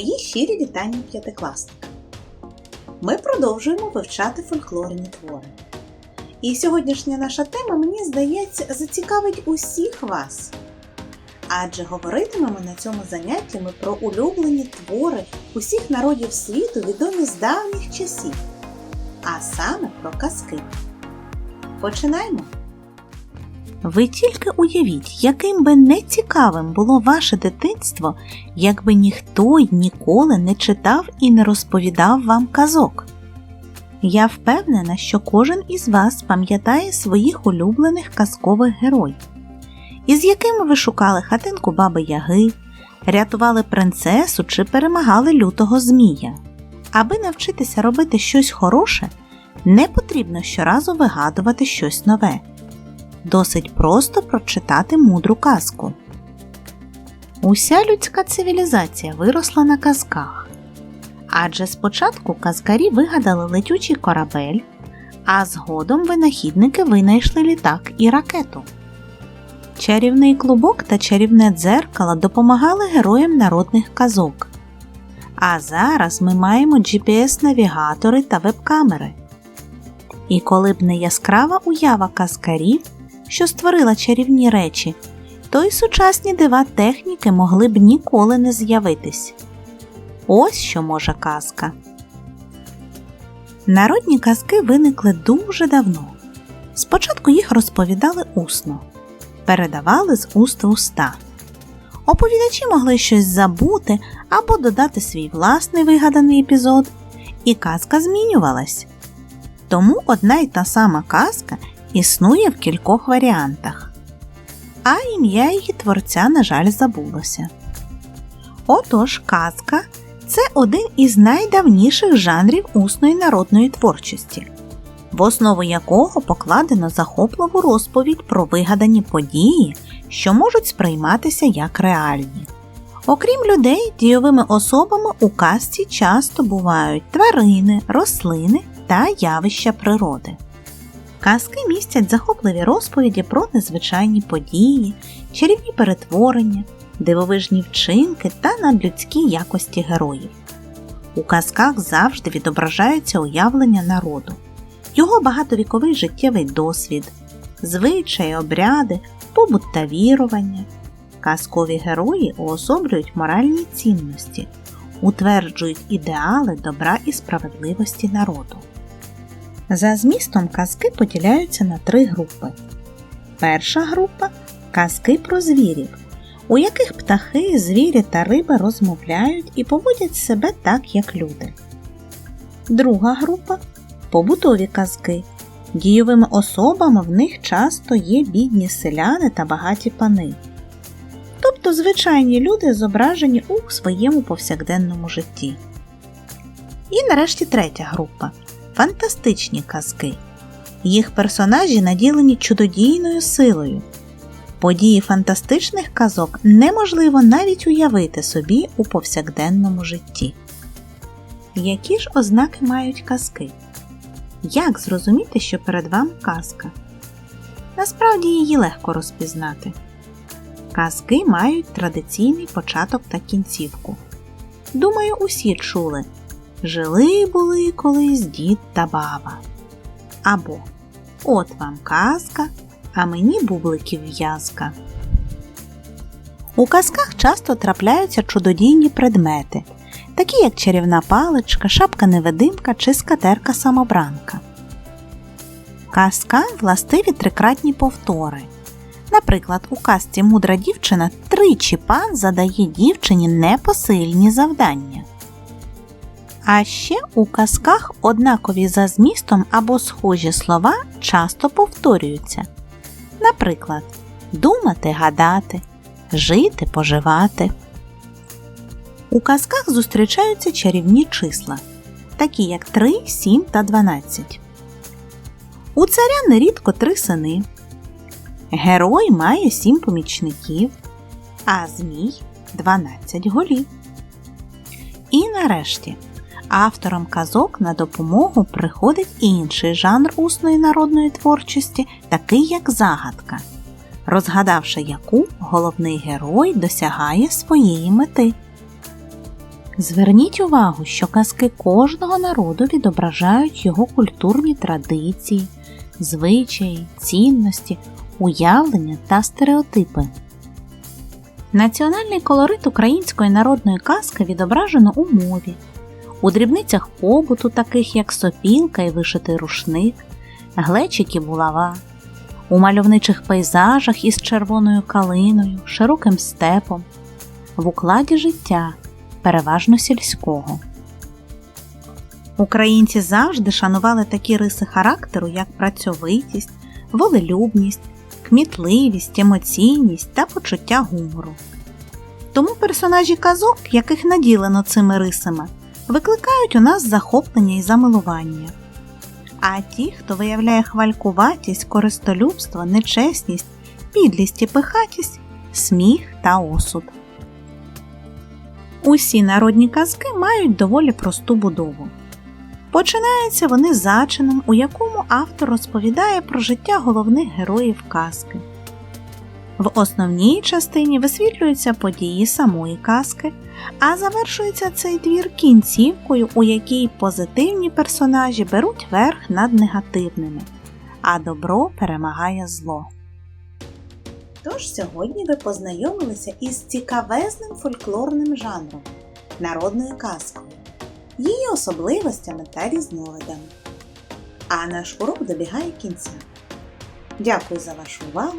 Мої щирі вітання п'ятикласникам! Ми продовжуємо вивчати фольклорні твори. І сьогоднішня наша тема, мені здається, зацікавить усіх вас. Адже говоритимемо на цьому занятті ми про улюблені твори усіх народів світу, відомі з давніх часів, а саме про казки. Починаємо! Ви тільки уявіть, яким би нецікавим було ваше дитинство, якби ніхто й ніколи не читав і не розповідав вам казок. Я впевнена, що кожен із вас пам'ятає своїх улюблених казкових героїв, із якими ви шукали хатинку баби Яги, рятували принцесу чи перемагали лютого змія. Аби навчитися робити щось хороше, не потрібно щоразу вигадувати щось нове. Досить просто прочитати мудру казку. Уся людська цивілізація виросла на казках. Адже спочатку казкарі вигадали летючий корабель, а згодом винахідники винайшли літак і ракету. Чарівний клубок та чарівне дзеркало допомагали героям народних казок. А зараз ми маємо GPS-навігатори та веб-камери. І коли б не яскрава уява казкарів, що створила чарівні речі, то й сучасні дива техніки могли б ніколи не з'явитись. Ось що може казка. Народні казки виникли дуже давно. Спочатку їх розповідали усно, передавали з уст в уста. Оповідачі могли щось забути або додати свій власний вигаданий епізод, і казка змінювалась. Тому одна й та сама казка існує в кількох варіантах, а ім'я її творця, на жаль, забулося. Отож, казка це один із найдавніших жанрів усної народної творчості, в основу якого покладено захопливу розповідь про вигадані події, що можуть сприйматися як реальні. Окрім людей, дійовими особами у казці часто бувають тварини, рослини та явища природи. Казки містять захопливі розповіді про незвичайні події, чарівні перетворення, дивовижні вчинки та надлюдські якості героїв. У казках завжди відображаються уявлення народу, його багатовіковий життєвий досвід, звичаї, обряди, побут та вірування. Казкові герої уособлюють моральні цінності, утверджують ідеали добра і справедливості народу. За змістом казки поділяються на три групи. Перша група казки про звірів, у яких птахи, звірі та риби розмовляють і поводять себе так, як люди. Друга група побутові казки. Дійовими особами в них часто є бідні селяни та багаті пани. Тобто звичайні люди зображені у своєму повсякденному житті. І нарешті третя група фантастичні казки. Їх персонажі наділені чудодійною силою. Події фантастичних казок неможливо навіть уявити собі у повсякденному житті. Які ж ознаки мають казки? Як зрозуміти, що перед вами казка? Насправді її легко розпізнати. Казки мають традиційний початок та кінцівку. Думаю, усі чули Жили були колись дід та баба. Або От вам казка, а мені бубликів в'язка. У казках часто трапляються чудодійні предмети, такі як чарівна паличка, шапка невидимка чи скатерка самобранка. Казкам властиві трикратні повтори. Наприклад, у казці мудра дівчина тричі пан задає дівчині непосильні завдання. А ще у казках однакові за змістом або схожі слова часто повторюються. Наприклад, думати, гадати, жити, поживати. У казках зустрічаються чарівні числа, такі як 3, 7 та 12. У царя нерідко три сини. Герой має 7 помічників, а змій 12 голів. І нарешті авторам казок на допомогу приходить інший жанр усної народної творчості, такий як загадка, розгадавши яку головний герой досягає своєї мети. Зверніть увагу, що казки кожного народу відображають його культурні традиції, звичаї, цінності, уявлення та стереотипи. Національний колорит української народної казки відображено у мові, у дрібницях побуту, таких як сопілка і вишитий рушник, глечик і булава, у мальовничих пейзажах із червоною калиною, широким степом, в укладі життя, переважно сільського. Українці завжди шанували такі риси характеру, як працьовитість, волелюбність, кмітливість, емоційність та почуття гумору. Тому персонажі казок, яких наділено цими рисами, викликають у нас захоплення і замилування. А ті, хто виявляє хвалькуватість, користолюбство, нечесність, підлість і пихатість, сміх та осуд. Усі народні казки мають доволі просту будову. Починаються вони зачином, у якому автор розповідає про життя головних героїв казки. В основній частині висвітлюються події самої казки, а завершується цей твір кінцівкою, у якій позитивні персонажі беруть верх над негативними, а добро перемагає зло. Тож сьогодні ви познайомилися із цікавезним фольклорним жанром народною казкою, її особливостями та різновидами. А наш урок добігає кінця. Дякую за вашу увагу